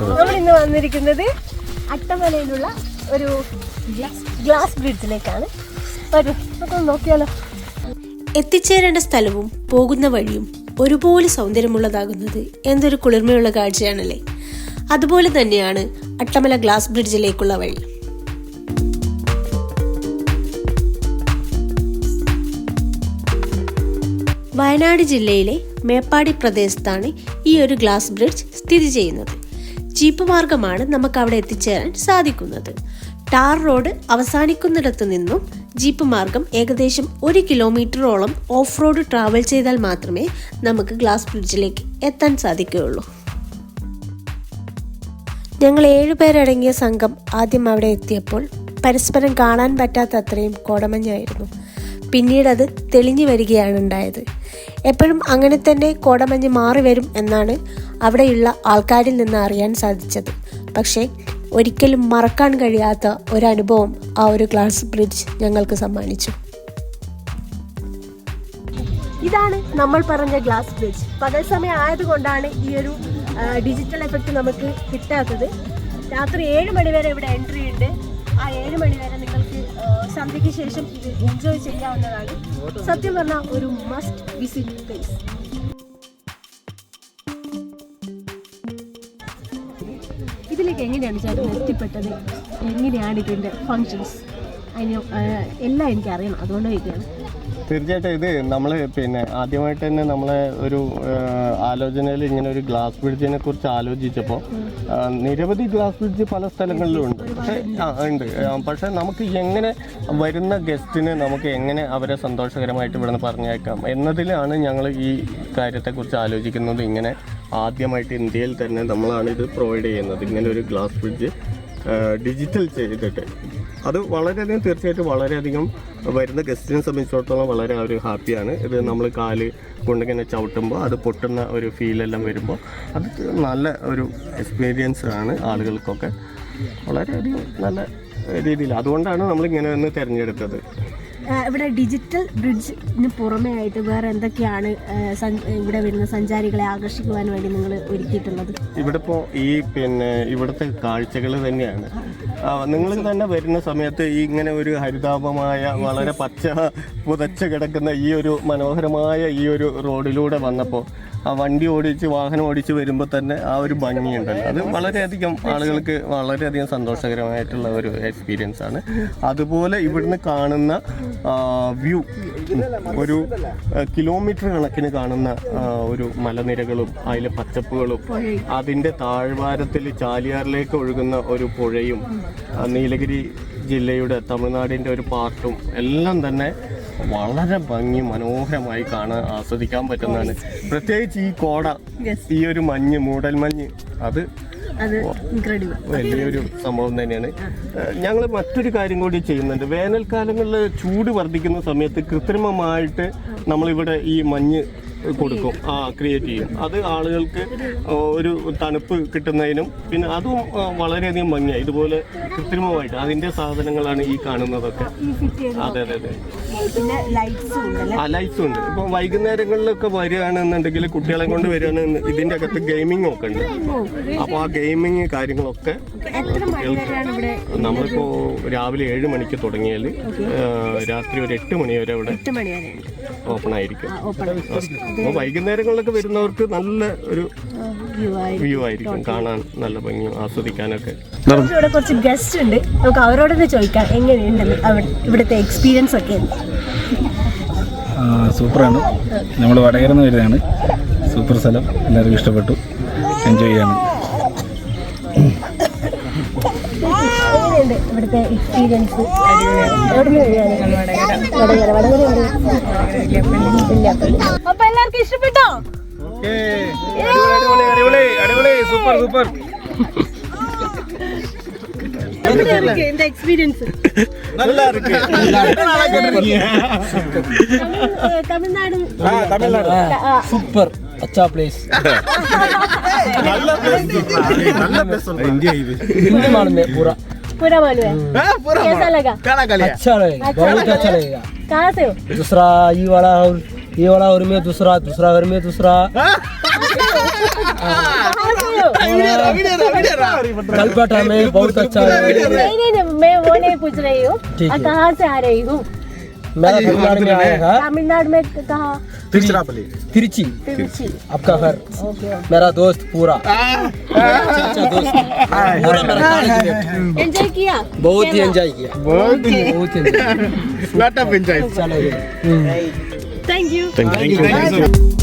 നമ്മൾ ഇന്ന് വന്നിരിക്കുന്നത് അട്ടമലയിലുള്ള ഒരു ഗ്ലാസ് ബ്രിഡ്ജിലേക്കാണ്. നോക്കിയാലോ. എത്തിച്ചേരേണ്ട സ്ഥലവും പോകുന്ന വഴിയും ഒരുപോലെ സൗന്ദര്യമുള്ളതാകുന്നത് എന്തൊരു കുളിർമയുള്ള കാഴ്ചയാണല്ലേ. അതുപോലെ തന്നെയാണ് അട്ടമല ഗ്ലാസ് ബ്രിഡ്ജിലേക്കുള്ള വഴി. വയനാട് ജില്ലയിലെ മേപ്പാടി പ്രദേശത്താണ് ഈ ഒരു ഗ്ലാസ് ബ്രിഡ്ജ് സ്ഥിതി ചെയ്യുന്നത്. ജീപ്പ് മാർഗമാണ് നമുക്ക് അവിടെ എത്തിച്ചേരാൻ സാധിക്കുന്നത്. ടാർ റോഡ് അവസാനിക്കുന്നിടത്തു നിന്നും ജീപ്പ് മാർഗം ഏകദേശം ഒരു കിലോമീറ്ററോളം ഓഫ് റോഡ് ട്രാവൽ ചെയ്താൽ മാത്രമേ നമുക്ക് ഗ്ലാസ് ബ്രിഡ്ജിലേക്ക് എത്താൻ സാധിക്കുകയുള്ളൂ. ഞങ്ങൾ ഏഴുപേരടങ്ങിയ സംഘം ആദ്യം അവിടെ എത്തിയപ്പോൾ പരസ്പരം കാണാൻ പറ്റാത്ത അത്രയും കോടമഞ്ഞായിരുന്നു. പിന്നീട് അത് തെളിഞ്ഞു വരികയാണ് ഉണ്ടായത്. എപ്പോഴും അങ്ങനെ തന്നെ കോടമഞ്ഞ് മാറി വരും എന്നാണ് അവിടെയുള്ള ആൾക്കാരിൽ നിന്ന് അറിയാൻ സാധിച്ചത്. പക്ഷേ ഒരിക്കലും മറക്കാൻ കഴിയാത്ത ഒരു അനുഭവം ആ ഒരു ക്ലാസ് ബ്രിഡ്ജ് ഞങ്ങൾക്ക് സമ്മാനിച്ചു. ഇതാണ് നമ്മൾ പറഞ്ഞ ഗ്ലാസ് ബ്രിഡ്ജ്. പകൽ സമയം ആയതുകൊണ്ടാണ് ഈ ഒരു ഡിജിറ്റൽ എഫക്റ്റ് നമുക്ക് കിട്ടാത്തത്. രാത്രി ഏഴ് മണി വരെ ഇവിടെ എൻട്രി ഉണ്ട്. ആ ഏഴ് മണി വരെ നിങ്ങൾക്ക് സന്ധ്യയ്ക്ക് ശേഷം ഇത് എൻജോയ് ചെയ്യാവുന്നതാണ്. സത്യം പറഞ്ഞാൽ ഒരു മസ്റ്റ് വിസിറ്റ് പ്ലേസ് ഇതിലേക്ക് എങ്ങനെയാണ് ചേട്ടൻ എത്തിപ്പെട്ടത്? എങ്ങനെയാണ് ഇതിന്റെ ഫങ്ഷൻസ് അതിന് എല്ലാം എനിക്കറിയണം അതുകൊണ്ട് ചോദിക്കുകയാണ്. തീർച്ചയായിട്ടും ഇത് നമ്മൾ പിന്നെ ആദ്യമായിട്ട് തന്നെ നമ്മളെ ഒരു ആലോചനയിൽ ഇങ്ങനെ ഒരു ഗ്ലാസ് ബ്രിഡ്ജിനെ കുറിച്ച് ആലോചിച്ചപ്പോൾ നിരവധി ഗ്ലാസ് ബ്രിഡ്ജ് പല സ്ഥലങ്ങളിലും ഉണ്ട്. പക്ഷേ ആ, ഉണ്ട്. പക്ഷേ നമുക്ക് എങ്ങനെ വരുന്ന ഗസ്റ്റിന് നമുക്ക് എങ്ങനെ അവരെ സന്തോഷകരമായിട്ട് ഇവിടുന്ന് പറഞ്ഞേക്കാം എന്നതിലാണ് ഞങ്ങൾ ഈ കാര്യത്തെക്കുറിച്ച് ആലോചിക്കുന്നത് ഇങ്ങനെ ആദ്യമായിട്ട് ഇന്ത്യയിൽ തന്നെ നമ്മളാണ് ഇത് പ്രൊവൈഡ് ചെയ്യുന്നത്. ഇങ്ങനെ ഒരു ഗ്ലാസ് ഫ്രിഡ്ജ് ഡിജിറ്റൽ ചെയ്തിട്ട്. അത് വളരെയധികം തീർച്ചയായിട്ടും വളരെയധികം വരുന്ന ഗസ്റ്റിനെ സംബന്ധിച്ചിടത്തോളം വളരെ ഒരു ഹാപ്പിയാണ് ഇത് നമ്മൾ കാൽ കൊണ്ടിങ്ങനെ ചവിട്ടുമ്പോൾ അത് പൊട്ടുന്ന ഒരു ഫീലെല്ലാം വരുമ്പോൾ അത് നല്ല ഒരു എക്സ്പീരിയൻസ് ആണ് ആളുകൾക്കൊക്കെ. വളരെയധികം നല്ല രീതിയിൽ അതുകൊണ്ടാണ് നമ്മൾ ഇങ്ങനെ ഒന്ന് തിരഞ്ഞെടുത്തത്. ഇവിടെ ഡിജിറ്റൽ ബ്രിഡ്ജിന് പുറമേ ആയിട്ട് വേറെ എന്തൊക്കെയാണ് ഇവിടെ വരുന്ന സഞ്ചാരികളെ ആകർഷിക്കുവാൻ വേണ്ടി നിങ്ങൾ ഒരുക്കിയിട്ടുള്ളത്? ഇവിടെ ഇപ്പോൾ ഈ പിന്നെ ഇവിടുത്തെ കാഴ്ചകൾ തന്നെയാണ്. നിങ്ങൾ തന്നെ വരുന്ന സമയത്ത് ഈ ഇങ്ങനെ ഒരു ഹരിതാപമായ വളരെ പച്ച പുതച്ച കിടക്കുന്ന ഈ ഒരു മനോഹരമായ ഈ ഒരു റോഡിലൂടെ വന്നപ്പോൾ ആ വണ്ടി ഓടിച്ച് വാഹനം ഓടിച്ച് വരുമ്പോൾ തന്നെ ആ ഒരു ഭംഗിയുണ്ടല്ലോ. അത് വളരെയധികം ആളുകൾക്ക് വളരെയധികം സന്തോഷകരമായിട്ടുള്ള ഒരു എക്സ്പീരിയൻസ് ആണ്. അതുപോലെ ഇവിടുന്ന് കാണുന്ന വ്യൂ ഒരു കിലോമീറ്റർ കണക്കിന് കാണുന്ന ഒരു മലനിരകളും അതിലെ പച്ചപ്പുകളും അതിന്റെ താഴ്വാരത്തിൽ ചാലിയാറിലേക്ക് ഒഴുകുന്ന ഒരു പുഴയും നീലഗിരി ജില്ലയുടെ തമിഴ്നാടിന്റെ ഒരു പാർട്ടും എല്ലാം തന്നെ വളരെ ഭംഗി മനോഹരമായി കാണാൻ ആസ്വദിക്കാൻ പറ്റുന്നതാണ്. പ്രത്യേകിച്ച് ഈ കോട ഈ ഒരു മഞ്ഞ് മൂടൽ മഞ്ഞ് അത് അത് വലിയൊരു സംഭവം തന്നെയാണ്. ഞങ്ങൾ മറ്റൊരു കാര്യം കൂടി ചെയ്യുന്നുണ്ട്. വേനൽക്കാലങ്ങളിൽ ചൂട് വർദ്ധിക്കുന്ന സമയത്ത് കൃത്രിമമായിട്ട് നമ്മളിവിടെ ഈ മഞ്ഞ് കൊടുക്കും ആ ക്രിയേറ്റ് ചെയ്യും. അത് ആളുകൾക്ക് ഒരു തണുപ്പ് കിട്ടുന്നതിനും പിന്നെ അതും വളരെയധികം ഭംഗിയായി ഇതുപോലെ കൃത്രിമമായിട്ട് അതിന്റെ സാധനങ്ങളാണ് ഈ കാണുന്നതൊക്കെ. അതെ അതെ അതെ. പിന്നെ ലൈറ്റ്സും ഉണ്ടല്ലേ? ആ ലൈറ്റ്സും ഉണ്ട്. ഇപ്പൊ വൈകുന്നേരങ്ങളിലൊക്കെ വരികയാണെന്നുണ്ടെങ്കിൽ കുട്ടികളെ കൊണ്ട് വരികയാണെന്ന് ഇതിന്റെ അകത്ത് ഗെയിമിംഗ് ഒക്കെ ഉണ്ട്. അപ്പൊ ആ ഗെയിമിങ് കാര്യങ്ങളൊക്കെ നമ്മളിപ്പോൾ രാവിലെ ഏഴ് മണിക്ക് തുടങ്ങിയാൽ രാത്രി ഒരു എട്ട് മണി വരെ അവിടെ ഓപ്പൺ ആയിരിക്കും. അപ്പൊ വൈകുന്നേരങ്ങളിലൊക്കെ വരുന്നവർക്ക് നല്ല ഒരു വ്യൂ ആയിരിക്കും. കാണാൻ നല്ല ഭംഗി ആസ്വദിക്കാനൊക്കെ. ഇവിടെ കുറച്ച് ഗസ്റ്റ് ഉണ്ട്. നമുക്ക് അവരോടൊന്ന് ചോദിക്കാം എങ്ങനെയുണ്ടെന്ന് ഇവിടുത്തെ എക്സ്പീരിയൻസ് ഒക്കെ? സൂപ്പറാണ്. നമ്മൾ വടകരന്ന് വരുന്നതാണ്. സൂപ്പർ സ്ഥലം. എല്ലാവർക്കും ഇഷ്ടപ്പെട്ടു. എൻജോയ് ചെയ്യാണ് ഇഷ്ടപ്പെട്ടോ ഇവിടുത്തെ എക്സ്പീരിയൻസ് എവിടുന്ന് സൂപ്പർ വടകര இந்த எக்ஸ்பீரியன்ஸ் நல்லா இருக்கு தமிழ்நாடு தமிழ்நாடு சூப்பர் அச்சா பிளேஸ் நல்ல பிளேஸ் நல்ல பிளேஸ் இந்தியா இது हिंदी मालूम है पूरा पूरा मालूम है पूरा कैसा लगा गाना गालिया अच्छा लगेगा बहुत अच्छा लगेगा कहाँ से हो दूसरा ये वाला और ये वाला और में दूसरा दूसरा घर में दूसरा कलकत्ता में बहुत अच्छा है नहीं नहीं नहीं, मैं वो नहीं पूछ रही हूँ। कहाँ से आ रही हूँ? मेरा तमिलनाडु में आया है तमिलनाडु में कहाँ? तिरुचि। तिरुचि। आपका घर। मेरा दोस्त पूरा। अच्छा दोस्त। पूरा मेरा एंजॉय किया? बहुत ही एंजॉय किया। बहुत ही। एंजॉय चलो थैंक यू Thank you.